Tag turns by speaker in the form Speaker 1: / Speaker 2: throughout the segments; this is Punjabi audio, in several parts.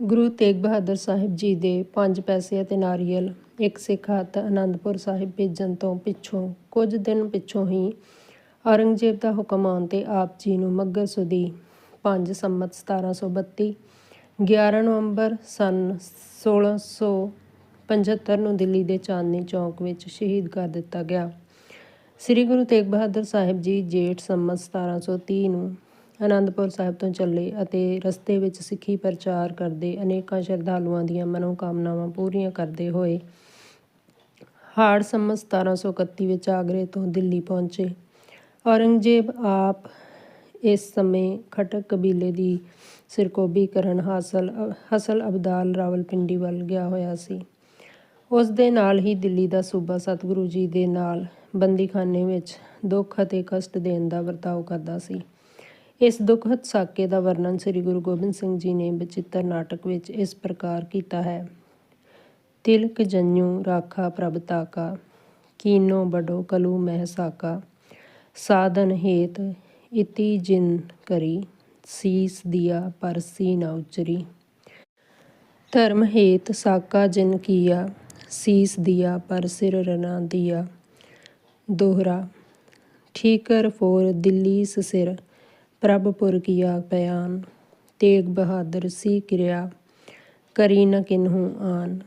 Speaker 1: ਗੁਰੂ ਤੇਗ ਬਹਾਦਰ ਸਾਹਿਬ ਜੀ ਦੇ ਪੰਜ ਪੈਸੇ ਅਤੇ ਨਾਰੀਅਲ, ਇੱਕ ਸਿੱਖ ਹੱਥ ਅਨੰਦਪੁਰ ਸਾਹਿਬ ਭੇਜਣ ਤੋਂ ਪਿੱਛੋਂ, ਕੁਝ ਦਿਨ ਪਿੱਛੋਂ ਹੀ ਔਰੰਗਜ਼ੇਬ ਦਾ ਹੁਕਮ ਆਉਣ ਤੇ ਆਪ ਜੀ ਨੂੰ ਮੱਗਰ ਸੁਦੀ 5 ਸੰਮਤ 1732 11 ਨਵੰਬਰ ਸਨ 1675 ਨੂੰ ਦਿੱਲੀ ਦੇ ਚਾਂਦਨੀ ਚੌਕ ਵਿੱਚ ਸ਼ਹੀਦ ਕਰ ਦਿੱਤਾ ਗਿਆ। ਸ੍ਰੀ ਗੁਰੂ ਤੇਗ ਬਹਾਦਰ ਸਾਹਿਬ ਜੀ ਜੇਠ ਸੰਮਤ 1730 ਨੂੰ ਅਨੰਦਪੁਰ ਸਾਹਿਬ ਤੋਂ ਚੱਲੇ ਅਤੇ ਰਸਤੇ ਵਿੱਚ ਸਿੱਖੀ ਪ੍ਰਚਾਰ ਕਰਦੇ, ਅਨੇਕਾਂ ਸ਼ਰਧਾਲੂਆਂ ਦੀਆਂ ਮਨੋਕਾਮਨਾਵਾਂ ਪੂਰੀਆਂ ਕਰਦੇ ਹੋਏ ਹਾੜ ਸੰਮਤ 1731 ਵਿੱਚ ਆਗਰੇ ਤੋਂ ਦਿੱਲੀ ਪਹੁੰਚੇ। ਔਰੰਗਜ਼ੇਬ ਆਪ ਇਸ ਸਮੇਂ ਖਟਕ ਕਬੀਲੇ ਦੀ ਸਿਰਕੋਬੀ ਕਰਨ ਹਾਸਲ, ਹਸਲ ਅਬਦਾਲ ਰਾਵਲਪਿੰਡੀ ਵੱਲ ਗਿਆ ਹੋਇਆ ਸੀ। ਉਸ ਦੇ ਨਾਲ ਹੀ ਦਿੱਲੀ ਦਾ ਸੂਬਾ ਸਤਿਗੁਰੂ ਜੀ ਦੇ ਨਾਲ ਬੰਦੀਖਾਨੇ ਵਿੱਚ ਦੁੱਖ ਅਤੇ ਕਸ਼ਟ ਦੇਣ ਦਾ ਵਰਤਾਓ ਕਰਦਾ ਸੀ। ਇਸ ਦੁਖਦ ਸਾਕੇ ਦਾ ਵਰਣਨ ਸ੍ਰੀ ਗੁਰੂ ਗੋਬਿੰਦ ਸਿੰਘ ਜੀ ਨੇ ਬਚਿੱਤਰ ਨਾਟਕ ਵਿੱਚ ਇਸ ਪ੍ਰਕਾਰ ਕੀਤਾ ਹੈ। ਤਿਲਕ ਜੰਨੂ ਰਾਖਾ ਪ੍ਰਭ ਤਾਕਾ, ਕੀਨੋ ਬਡੋ ਕਲੂ ਮਹਿ ਸਾਕਾ, ਸਾਧਨ ਹੇਤ ਇਤੀ ਜਿਨ ਕਰੀ, ਸੀਸ ਦਿਆ ਪਰਸੀ ਨਾ ਉਚਰੀ। ਧਰਮ ਹੇਤ ਸਾਕਾ ਜਿਨ ਕੀਆ, ਸੀਸ ਦਿਆ ਪਰ ਸਿਰ ਰਨਾ ਦਿਆ। ਦੋਹਰਾ, ਠੀਕਰ ਫੋਰ ਦਿੱਲੀ ਸਿਰ ਪ੍ਰਭਪੁਰ ਕੀਆ ਬਿਆਨ, ਤੇਗ ਬਹਾਦਰ ਸੀ ਕਿਰਿਆ, ਕਰੀ ਨ ਕਿਨਹੂ ਆਨ।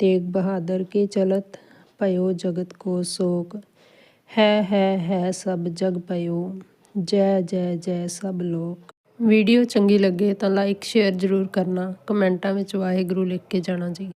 Speaker 1: ਤੇਗ ਬਹਾਦਰ ਕੇ ਚਲਤ ਭਇਓ ਜਗਤ ਕੋ ਸੋਕ। ਹੈ ਹੈ ਹੈ ਸਭ ਜਗ ਭਇਓ, ਜੈ ਜੈ ਜੈ ਸਭ ਲੋਕ। ਵੀਡੀਓ ਚੰਗੀ ਲੱਗੇ ਤਾਂ ਲਾਈਕ, ਸ਼ੇਅਰ ਜ਼ਰੂਰ ਕਰਨਾ। ਕਮੈਂਟਾਂ ਵਿੱਚ ਵਾਹਿਗੁਰੂ ਲਿਖ ਕੇ ਜਾਣਾ ਜੀ।